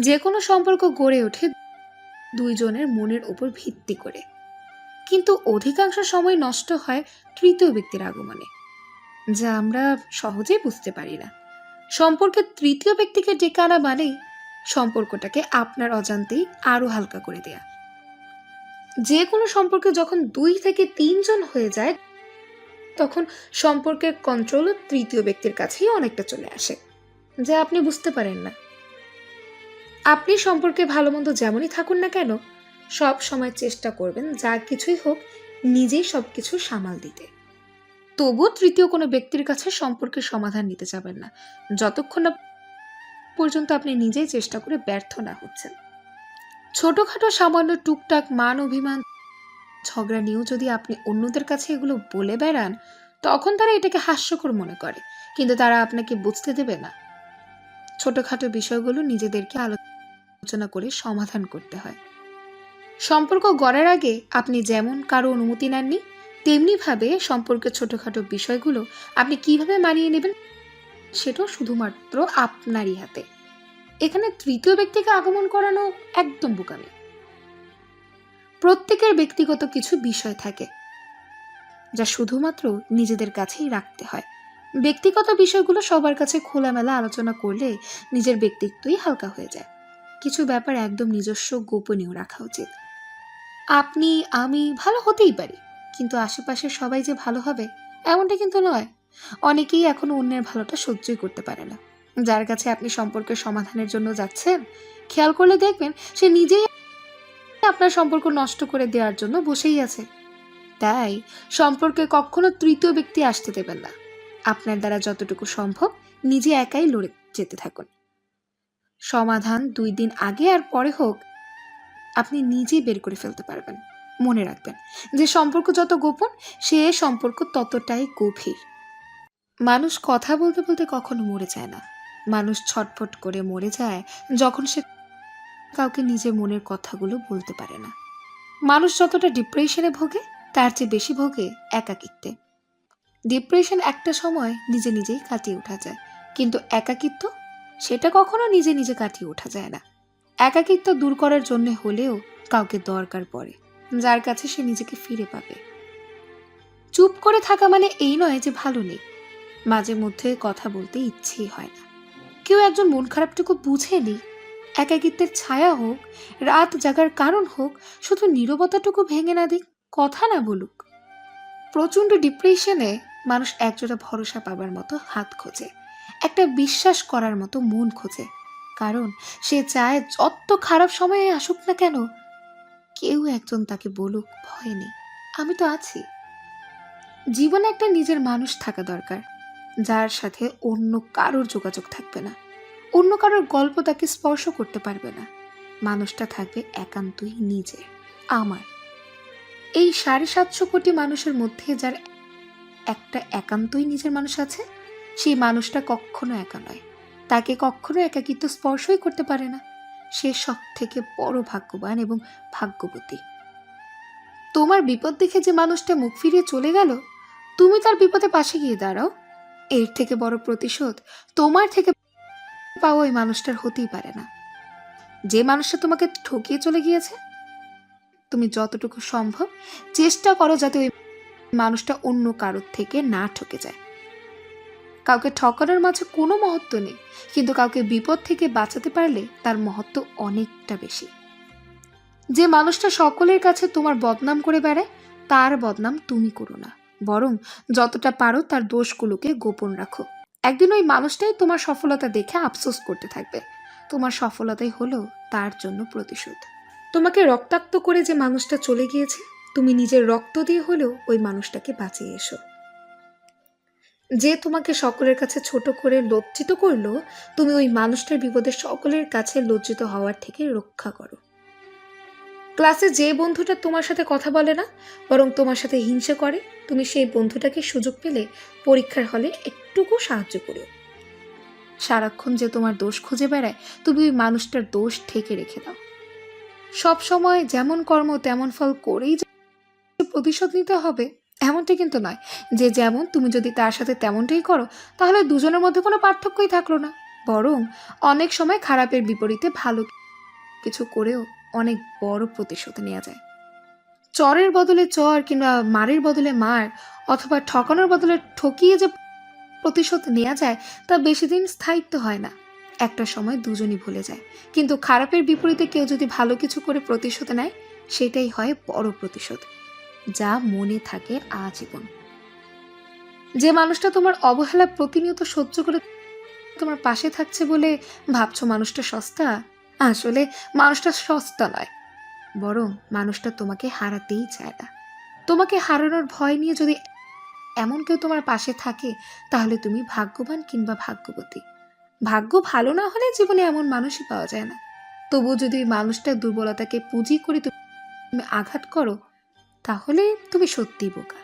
যে কোনো সম্পর্ক গড়ে ওঠে দুইজনের মনের উপর ভিত্তি করে। কিন্তু অধিকাংশ সময় নষ্ট হয় তৃতীয় ব্যক্তির আগমনে, যা আমরা সহজেই বুঝতে পারি না। সম্পর্কে তৃতীয় ব্যক্তিকে ডেকে আনা মানেই সম্পর্কটাকে আপনার অজান্তেই আরও হালকা করে দেয়া। যে কোনো সম্পর্কে যখন দুই থেকে তিনজন হয়ে যায়, তখন সম্পর্কের কন্ট্রোলও তৃতীয় ব্যক্তির কাছেই অনেকটা চলে আসে, যা আপনি বুঝতে পারেন না। আপনি সম্পর্কে ভালো মন্দ যেমনই থাকুন না কেন, সব সময় চেষ্টা করবেন যা কিছুই হোক নিজেই সব কিছু সামাল দিতে। তবুও তৃতীয় কোনো ব্যক্তির কাছে সম্পর্কের সমাধান নিতে যাবেন না, যতক্ষণ না পর্যন্ত আপনি নিজেই চেষ্টা করে ব্যর্থ না হচ্ছেন। ছোটোখাটো সামান্য টুকটাক মান অভিমান, ঝগড়া নিয়েও যদি আপনি অন্যদের কাছে এগুলো বলে বেড়ান, তখন তারা এটাকে হাস্যকর মনে করে, কিন্তু তারা আপনাকে বুঝতে দেবে না। ছোটোখাটো বিষয়গুলো নিজেদেরকে আলোচনা করে সমাধান করতে হয়। সম্পর্ক গড়ার আগে আপনি যেমন কারও অনুমতি নেননি, তেমনিভাবে সম্পর্কের ছোটোখাটো বিষয়গুলো আপনি কীভাবে মানিয়ে নেবেন সেটাও শুধুমাত্র আপনারই হাতে। এখানে তৃতীয় ব্যক্তিকে আগমন করানো একদম বোকামি। প্রত্যেকের ব্যক্তিগত কিছু বিষয় থাকে, যা শুধুমাত্র নিজেদের কাছেই রাখতে হয়। ব্যক্তিগত বিষয়গুলো সবার কাছে খোলামেলা আলোচনা করলে নিজের ব্যক্তিত্বই হালকা হয়ে যায়। কিছু ব্যাপার একদম নিজস্ব, গোপনীয় রাখা উচিত। আপনি, আমি ভালো হতেই পারি, কিন্তু আশেপাশের সবাই যে ভালো হবে, এমনটা কিন্তু নয়। অনেকেই এখনও অন্যের ভালোটা সহ্যই করতে পারে না। যার কাছে আপনি সম্পর্কের সমাধানের জন্য যাচ্ছেন, খেয়াল করলে দেখবেন সে নিজেই আপনার সম্পর্ক নষ্ট করে দেওয়ার জন্য বসেই আছে। তাই সম্পর্কে কখনো তৃতীয় ব্যক্তি আসতে দেবেন না। আপনার দ্বারা যতটুকু সম্ভব, নিজে একাই লড়ে যেতে থাকুন। সমাধান দুই দিন আগে আর পরে হোক, আপনি নিজেই বের করে ফেলতে পারবেন। মনে রাখবেন, যে সম্পর্ক যত গোপন, সে সম্পর্ক ততটাই গভীর। মানুষ কথা বলতে বলতে কখনো মরে যায় না। মানুষ ছটফট করে মরে যায় যখন সে কাউকে নিজের মনের কথাগুলো বলতে পারে না। মানুষ যতটা ডিপ্রেশনে ভোগে, তার চেয়ে বেশি ভোগে একাকিত্বে। ডিপ্রেশন একটা সময় নিজে নিজেই কাটিয়ে ওঠা যায়, কিন্তু একাকিত্ব সেটা কখনো নিজে নিজে কাটিয়ে ওঠা যায় না। একাকিত্ব দূর করার জন্য হলেও কাউকে দরকার পড়ে, যার কাছে সে নিজেকে ফিরে পাবে। চুপ করে থাকা মানে এই নয় যে ভালো নেই। মাঝে মধ্যে কথা বলতে ইচ্ছেই হয় না। কেউ একজন মন খারাপটুকু বুঝে বুঝেনি একাকিত্বের ছায়া হোক, রাত জাগার কারণ হোক, শুধু নীরবতাটুকু ভেঙে না দিক, কথা না বলুক। প্রচণ্ড ডিপ্রেশনে মানুষ একজোড়া ভরসা পাবার মতো হাত খোঁজে। একটা বিশ্বাস করার মতো মন খোঁজে। কারণ সে চায় যত খারাপ সময়ে আসুক না কেন, কেউ একজন তাকে বলুক, ভয় নেই। আমি তো আছি। জীবনে একটা নিজের মানুষ থাকা দরকার, যার সাথে অন্য কারোর যোগাযোগ থাকবে না। অন্য কারোর গল্প তাকে স্পর্শ করতে পারবে না। মানুষটা থাকবে একান্তই নিজে আমার। এই সাড়ে সাতশো কোটি মানুষের মধ্যে যার একটা একান্তই নিজের মানুষ আছে সেই মানুষটা কখনো একা নয়। তাকে কখনো একাকিত্ব স্পর্শই করতে পারে না। সে সব থেকে বড় ভাগ্যবান এবং ভাগ্যবতী। তোমার বিপদ দেখে যে মানুষটা মুখ ফিরিয়ে চলে গেল, তুমি তার বিপদে পাশে গিয়ে দাঁড়াও। এর থেকে বড় প্রতিশোধ তোমার থেকে পাওয়া ওই মানুষটার হতেই পারে না। যে মানুষটা তোমাকে ঠকিয়ে চলে গিয়েছে, তুমি যতটুকু সম্ভব চেষ্টা করো যাতে ওই মানুষটা অন্য কারোর থেকে না ঠকে যায়। কাউকে ঠকানোর মাঝে কোনো মহত্ব নেই, কিন্তু কাউকে বিপদ থেকে বাঁচাতে পারলে তার মহত্ব অনেকটা বেশি। যে মানুষটা সকলের কাছে তোমার বদনাম করে বেড়ায়, তার বদনাম তুমি করো না। বরং যতটা পারো তার দোষগুলোকে গোপন রাখো। একদিন ওই মানুষটাই তোমার সফলতা দেখে আফসোস করতে থাকবে। তোমার সফলতাই হলো তার জন্য প্রতিশোধ। তোমাকে রক্তাক্ত করে যে মানুষটা চলে গিয়েছে, তুমি নিজের রক্ত দিয়ে হলেও ওই মানুষটাকে বাঁচিয়ে এসো। যে তোমাকে সকলের কাছে ছোট করে লজ্জিত করল, তুমি ওই মানুষটার বিপদে সকলের কাছে লজ্জিত হওয়ার থেকে রক্ষা করো। ক্লাসে যে বন্ধুটা তোমার সাথে কথা বলে না, বরং তোমার সাথে হিংসা করে, তুমি সেই বন্ধুটাকে সুযোগ পেলে পরীক্ষার হলে একটুকু সাহায্য করো। সারাক্ষণ যে তোমার দোষ খুঁজে বেড়ায়, তুমি ওই মানুষটার দোষ ঠেকে রেখে দাও। সব সময় যেমন কর্ম, তেমন ফল করেই প্রতিশোধ নিতে হবে এমনটা কিন্তু নয় যে যেমন তুমি যদি তার সাথে তেমনটাই করো, তাহলে দুজনের মধ্যে কোনো পার্থক্যই থাকল না। বরং অনেক সময় খারাপের বিপরীতে ভালো কিছু করেও অনেক বড় প্রতিশোধ নেওয়া যায়। চরের বদলে চর কিংবা মারের বদলে মার অথবা ঠকানোর বদলে ঠকিয়ে যে প্রতিশোধ নেওয়া যায়, তা বেশি দিন স্থায়িত্ব হয় না। একটা সময় দুজনই ভুলে যায়। কিন্তু খারাপের বিপরীতে কেউ যদি ভালো কিছু করে প্রতিশোধ নেয়, সেটাই হয় বড় প্রতিশোধ। যা মনে থাকে আজীবন। যে মানুষটা তোমার অবহেলা প্রতিনিয়ত সহ্য করে তোমার পাশে থাকছে বলে ভাবছ মানুষটা সস্তা? আসলে মানুষটা সস্তা নয়, বরং মানুষটা তোমাকে হারাতেই চায় না। তোমাকে হারানোর ভয় নিয়ে যদি এমন কেউ তোমার পাশে থাকে, তাহলে তুমি ভাগ্যবান কিংবা ভাগ্যবতী। ভাগ্য ভালো না হলে জীবনে এমন মানুষই পাওয়া যায় না। তবু যদি ওই মানুষটার দুর্বলতাকে পুঁজি করে তুমি আঘাত করো তাহলে তুমি সত্যিই বোকা।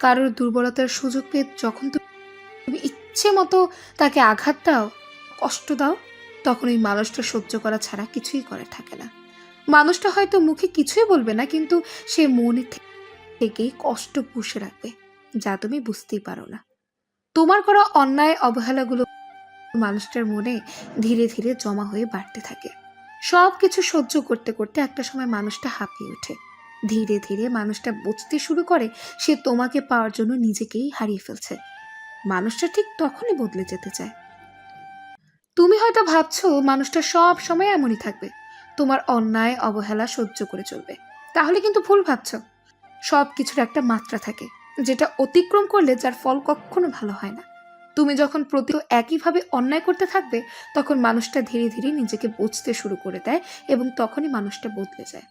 কারোর দুর্বলতার সুযোগ পেয়ে যখন তুমি ইচ্ছে মতো তাকে আঘাত দাও, কষ্ট দাও, তখন ওই মানুষটা সহ্য করা ছাড়া কিছুই করে থাকে না। মানুষটা হয়তো মুখে কিছুই বলবে না, কিন্তু সে মনে থেকেই কষ্ট পুষে রাখবে, যা তুমি বুঝতেই পারো না। তোমার করা অন্যায় অবহেলাগুলো মানুষটার মনে ধীরে ধীরে জমা হয়ে বাড়তে থাকে। সব কিছু সহ্য করতে করতে একটা সময় মানুষটা হাঁপিয়ে ওঠে। ধীরে ধীরে মানুষটা বুঝতে শুরু করে সে তোমাকে পাওয়ার জন্য নিজেকেই হারিয়ে ফেলছে। মানুষটা ঠিক তখনই বদলে যেতে চায়। তুমি হয়তো ভাবছ মানুষটা সব সময় এমনই থাকবে। তোমার অন্যায়, অবহেলা সহ্য করে চলবে। তাহলে কিন্তু ভুল ভাবছ। সব কিছুর একটা মাত্রা থাকে, যেটা অতিক্রম করলে যার ফল কখনো ভালো হয় না। তুমি যখন প্রতি একইভাবে অন্যায় করতে থাকবে, তখন মানুষটা ধীরে ধীরে নিজেকে বুঝতে শুরু করে দেয় এবং তখনই মানুষটা বদলে যায়।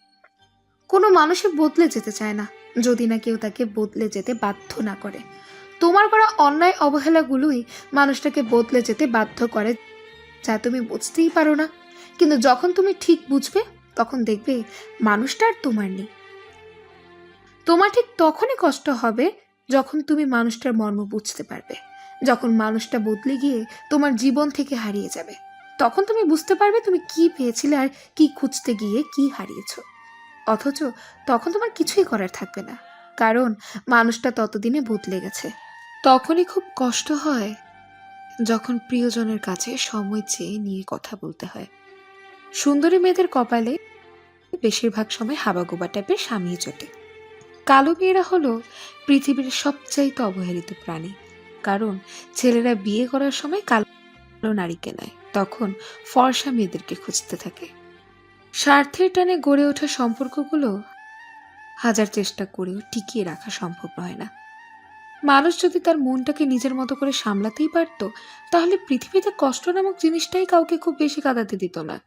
কোনো মানুষই বদলে যেতে চায় না, যদি না কেউ তাকে বদলে যেতে বাধ্য না করে। তোমার করা অন্যায় অবহেলাগুলোই মানুষটাকে বদলে যেতে বাধ্য করে, যা তুমি বুঝতেই পারো না। কিন্তু যখন তুমি ঠিক বুঝবে, তখন দেখবে মানুষটা আর তোমার নেই। তোমার ঠিক তখনই কষ্ট হবে যখন তুমি মানুষটার মর্ম বুঝতে পারবে। যখন মানুষটা বদলে গিয়ে তোমার জীবন থেকে হারিয়ে যাবে। তখন তুমি বুঝতে পারবে তুমি কি পেয়েছিলে আর কি খুঁজতে গিয়ে কি হারিয়েছো। অথচ তখন তোমার কিছুই করার থাকবে না। কারণ মানুষটা ততদিনে বদলে গেছে। তখনই খুব কষ্ট হয় যখন প্রিয়জনের কাছে সময় চেয়ে নিয়ে কথা বলতে হয়। সুন্দরী মেয়েদের কপালে বেশিরভাগ সময় হাবাগোবা টাইপের স্বামী জোটে। কালো মেয়েরা হলো পৃথিবীর সবচাইতে অবহেলিত প্রাণী। কারণ ছেলেরা বিয়ে করার সময় কালো নারীকে নেয়, তখন ফর্সা মেয়েদেরকে খুঁজতে থাকে। স্বার্থের টানে গড়ে ওঠা সম্পর্কগুলো হাজার চেষ্টা করেও টিকিয়ে রাখা সম্ভব হয় না। মানুষ যদি তার মনটাকে নিজের মতো করে সামলাতেই পারত, তাহলে পৃথিবীতে কষ্ট নামক জিনিসটাই কাউকে খুব বেশি কাঁদাতে দিত না।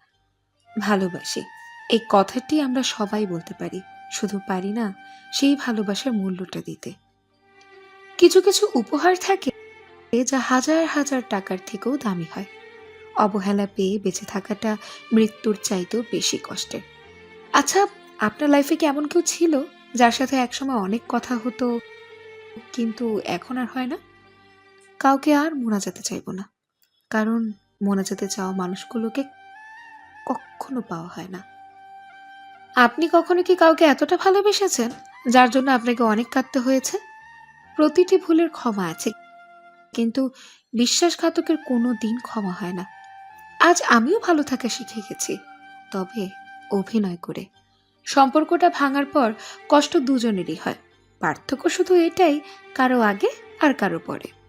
ভালোবাসি, এই কথাটি আমরা সবাই বলতে পারি, শুধু পারি না, সেই ভালোবাসার মূল্যটা দিতে। কিছু কিছু উপহার থাকে, যা হাজার হাজার টাকার থেকেও দামি হয়। অবহেলা পেয়ে বেঁচে থাকাটা মৃত্যুর চাইতেও বেশি কষ্টের। আচ্ছা আপনার লাইফে কি এমন কেউ ছিল যার সাথে একসময় অনেক কথা হতো, কিন্তু এখন আর হয় না? কাউকে আর মোনা যেতে চাইব না, কারণ মোনা যেতে চাওয়া মানুষগুলোকে কখনো পাওয়া হয় না। আপনি কখনো কি কাউকে এতটা ভালোবেসেছেন যার জন্য আপনাকে অনেক কাঁদতে হয়েছে? প্রতিটি ভুলের ক্ষমা আছে, কিন্তু বিশ্বাসঘাতকের কোনো দিন ক্ষমা হয় না। আজ আমিও ভালো থাকা শিখে গেছি। তবে অভিনয় করে। সম্পর্কটা ভাঙার পর কষ্ট দুজনেরই হয়। পার্থক্য শুধু এটাই, কারও আগে আর কারও পরে।